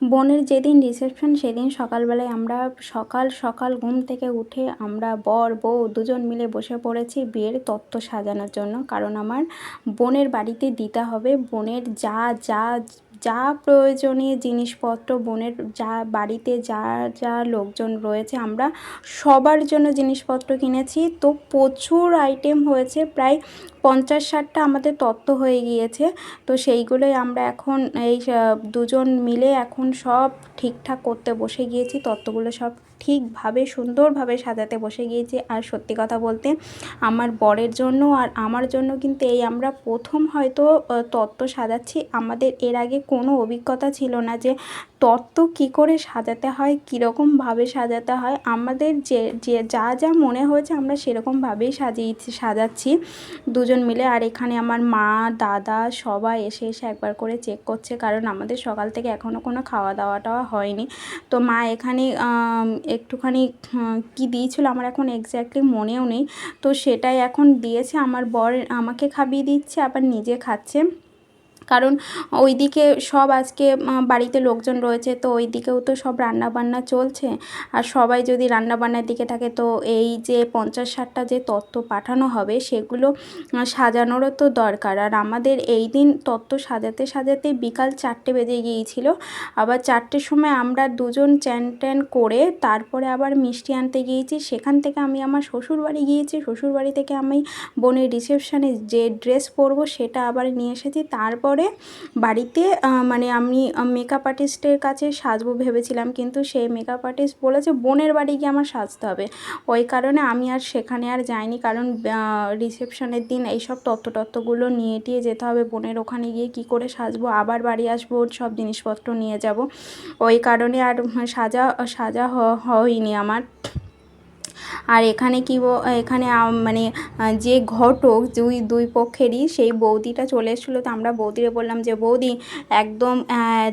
বোনের যেদিন রিসেপশন সেদিন সকালবেলায় আমরা সকাল সকাল ঘুম থেকে উঠে আমরা বর, বউ দুজন মিলে বসে পড়েছি বিয়ের তত্ত্ব সাজানোর জন্য। কারণ আমার বোনের বাড়িতে দিতে হবে বোনের যা যা যা প্রয়োজনীয় জিনিসপত্র, বোনের যা বাড়িতে যা যা লোকজন রয়েছে আমরা সবার জন্য জিনিসপত্র কিনেছি। তো প্রচুর আইটেম হয়েছে। প্রায় পঞ্চাশ ষাটটা আমাদের তত্ত্ব হয়ে গিয়েছে। তো সেইগুলোই আমরা এখন এই দুজন মিলে এখন সব ঠিকঠাক করতে বসে গিয়েছি। তত্ত্বগুলো সব ঠিকভাবে, সুন্দরভাবে সাজাতে বসে গিয়েছি। আর সত্যি কথা বলতে, আমার বরের জন্য আর আমার জন্য কিন্তু এই আমরা প্রথম হয়তো তত্ত্ব সাজাচ্ছি। আমাদের এর আগে কোনো অভিজ্ঞতা ছিল না যে তত্ত্ব কী করে সাজাতে হয় কীরকমভাবে সাজাতে হয়, আমাদের যে যে, যা যা মনে হয়েছে আমরা সেরকমভাবেই সাজিয়েছি, সাজাচ্ছি। দুজন মিলে আর এখানে আমার মা, দাদা সবাই এসে এসে একবার করে চেক করছে, কারণ আমাদের সকাল থেকে এখনও কোনো খাওয়া দাওয়া টাওয়া হয়নি। তো মা এখানে একটুখানি কী দিয়েছিল আমার এখন এক্স্যাক্টলি মনেও নেই। তো সেটাই এখন দিয়েছে, আমার বর আমাকে খাবিয়ে দিচ্ছে, আবার নিজে খাচ্ছে। কারণ ওই দিকে সব আজকে বাড়িতে লোকজন রয়েছে, তো ওই দিকেও তো সব রান্নাবান্না চলছে। আর সবাই যদি রান্নাবান্নার দিকে থাকে, তো এই যে পঞ্চাশ ষাটটা যে তত্ত্ব পাঠানো হবে, সেগুলো সাজানোরও তো দরকার। আর আমাদের এই দিন তত্ত্ব সাজাতে সাজাতে বিকাল চারটে বেজে গিয়েছিল। আবার চারটের সময় আমরা দুজন চ্যান ট্যান করে তারপরে আবার মিষ্টি আনতে গিয়েছি। সেখান থেকে আমি আমার শ্বশুরবাড়ি গিয়েছি। শ্বশুরবাড়ি থেকে আমি বোনের রিসেপশানে যে ড্রেস পরবো, সেটা আবার নিয়ে এসেছি। তারপর করে বাড়িতে মানে আমি মেকআপ আর্টিস্টের কাছে সাজবো ভেবেছিলাম, কিন্তু সেই মেকআপ আর্টিস্ট বলেছে, বোনের বাড়ি গিয়ে আমার সাজতে হবে। ওই কারণে আমি আর সেখানে আর যাইনি, কারণ রিসেপশনের দিন এইসব তত্ত্ব তত্ত্বগুলো নিয়ে টিয়ে যেতে হবে, বোনের ওখানে গিয়ে কি করে সাজবো, আবার বাড়ি আসব সব জিনিসপত্র নিয়ে যাব। ওই কারণে আর সাজা সাজা হয়নি আমার। আর এখানে কি এখানে মানে যে ঘটক দুই দুই পক্ষেরই সেই বৌদিটা চলে এসেছিল। তো আমরা বৌদিরে বললাম যে, বৌদি, একদম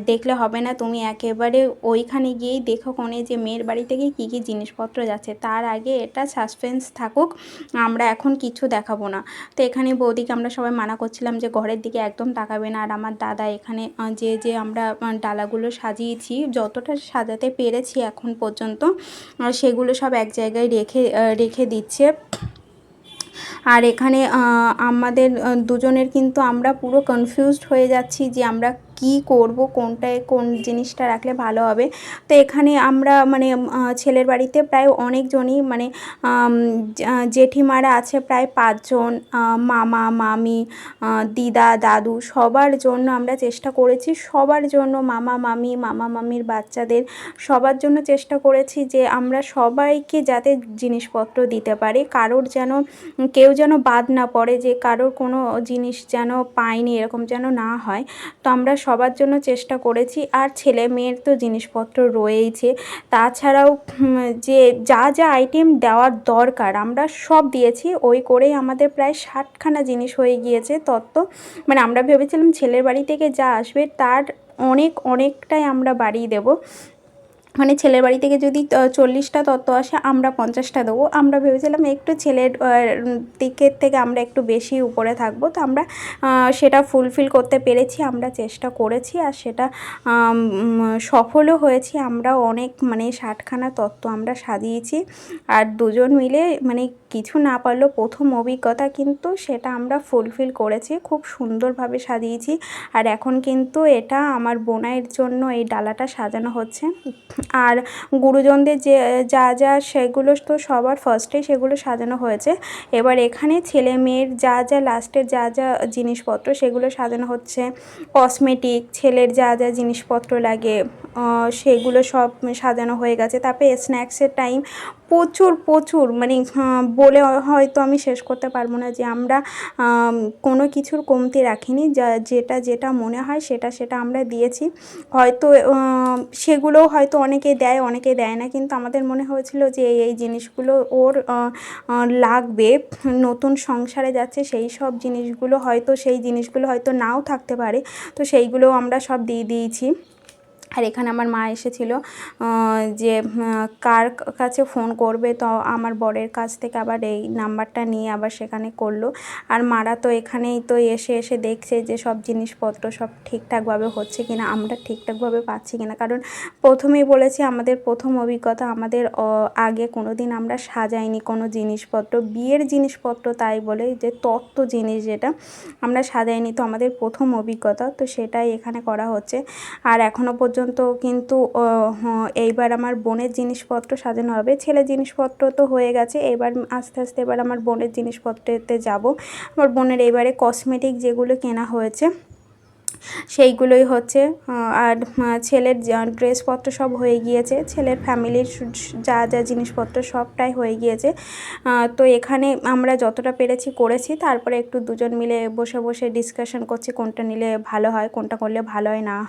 দেখলে হবে না, তুমি একেবারে ওইখানে গিয়েই দেখো কোনে যে মেয়ের বাড়ি থেকে কী কী জিনিসপত্র যাচ্ছে। তার আগে এটা সাসপেন্স থাকুক, আমরা এখন কিছু দেখাবো না। তো এখানে বৌদিকে আমরা সবাই মানা করছিলাম যে, ঘরের দিকে একদম তাকাবে না। আর আমার দাদা এখানে যে যে আমরা ডালাগুলো সাজিয়েছি, যতটা সাজাতে পেরেছি এখন পর্যন্ত সেগুলো সব এক জায়গায় রেখে রেখে দিচ্ছে। আর এখানে আমাদের দুজনের কিন্তু আমরা পুরো কনফিউজড হয়ে যাচ্ছি যে আমরা কী করব, কোনটায় কোন জিনিসটা রাখলে ভালো হবে। তো এখানে আমরা মানে ছেলের বাড়িতে প্রায় অনেকজনই মানে জেঠিমারা আছে প্রায় পাঁচজন মামা, মামি দিদা, দাদু, সবার জন্য আমরা চেষ্টা করেছি। সবার জন্য মামা, মামি, মামা, মামির বাচ্চাদের সবার জন্য চেষ্টা করেছি যে আমরা সবাইকে যাতে জিনিসপত্র দিতে পারি। কারোর যেন, কেউ যেন বাদ না পড়ে, যে কারোর কোনো জিনিস যেন পায়নি এরকম যেন না হয়। তো আমরা সবার জন্য চেষ্টা করেছি আর ছেলে মেয়ের তো জিনিসপত্র রয়েইছে। তাছাড়াও যে যা যা আইটেম দেওয়ার দরকার, আমরা সব দিয়েছি। ওই করেই আমাদের প্রায় ষাটখানা জিনিস হয়ে গিয়েছে তত্ত্ব। মানে আমরা ভেবেছিলাম ছেলের বাড়ি থেকে যা আসবে, তার অনেক, অনেকটাই আমরা বাড়িয়ে দেবো। মানে ছেলের বাড়ি থেকে যদি চল্লিশটা তত্ত্ব আসে, আমরা পঞ্চাশটা দেবো। আমরা ভেবেছিলাম একটু ছেলের দিকের থেকে আমরা একটু বেশি উপরে থাকব। তো আমরা সেটা ফুলফিল করতে পেরেছি, আমরা চেষ্টা করেছি আর সেটা সফলও হয়েছি। আমরা অনেক মানে ষাটখানা তত্ত্ব আমরা সাজিয়েছি। আর দুজন মিলে মানে কিছু না পারলেও প্রথম অভিজ্ঞতা কিন্তু সেটা আমরা ফুলফিল করেছি। খুব সুন্দরভাবে সাজিয়েছি। আর এখন কিন্তু এটা আমার বোনাইয়ের জন্য এই ডালাটা সাজানো হচ্ছে। আর গুরুজনদের যে, যা যা, সেগুলো তো সবার ফার্স্টেই সেগুলো সাজানো হয়েছে। এবার এখানে ছেলে মেয়ের যা যা লাস্টের যা যা জিনিসপত্র সেগুলো সাজানো হচ্ছে। কসমেটিক ছেলের যা যা জিনিসপত্র লাগে সেগুলো সব সাজানো হয়ে গেছে। তারপরে স্ন্যাক্সের টাইম প্রচুর প্রচুর মানে বলে হয়তো আমি শেষ করতে পারব না যে আমরা কোনো কিছুর কমতি রাখিনি, যা, যেটা যেটা মনে হয় সেটা সেটা আমরা দিয়েছি। হয়তো সেগুলোও হয়তো অনেকে দেয় অনেকে দেয় না, কিন্তু আমাদের মনে হয়েছিল যে এই এই জিনিসগুলো ওর লাগবে, নতুন সংসারে যাচ্ছে, সেই সব জিনিসগুলো হয়তো, সেই জিনিসগুলো হয়তো নাও থাকতে পারে, তো সেইগুলোও আমরা সব দিয়ে দিয়েছি। আর এখানে আমার মা এসেছিল যে কার কাছে ফোন করবে, তো আমার বরের কাছ থেকে আবার এই নাম্বারটা নিয়ে আবার সেখানে করল। আর মারা তো এখানেই তো এসে এসে দেখছে যে সব জিনিসপত্র সব ঠিকঠাকভাবে হচ্ছে কিনা, আমরা ঠিকঠাকভাবে পাচ্ছি কিনা। কারণ প্রথমেই বলেছি, আমাদের প্রথম অভিজ্ঞতা আমাদের আগে কোনো দিন আমরা সাজাইনি কোনো জিনিসপত্র। বিয়ের জিনিসপত্র তাই বলে, যে তত্ত্ব জিনিস যেটা, আমরা সাজাইনি তো আমাদের প্রথম অভিজ্ঞতা, তো সেটাই এখানে করা হচ্ছে। আর এখনও পর্যন্ত কিন্তু আহ, হ- এইবার আমার বোনের জিনিসপত্র সাজানো হবে। ছেলের জিনিসপত্র তো হয়ে গেছে। এবার আস্তে আস্তে এবার আমার বোনের জিনিসপত্রেতে যাব। আমার বোনের এইবারে কসমেটিক যেগুলো কেনা হয়েছে সেইগুলোই হচ্ছে আর ছেলের ড্রেসপত্র সব হয়ে গিয়েছে। ছেলের ফ্যামিলির যা যা জিনিসপত্র সবটাই হয়ে গিয়েছে। তো এখানে আমরা যতটা পেরেছি করেছি। তারপরে একটু দুজন মিলে বসে বসে ডিসকাশন করছি কোনটা নিলে ভালো হয় কোনটা করলে ভালো হয় না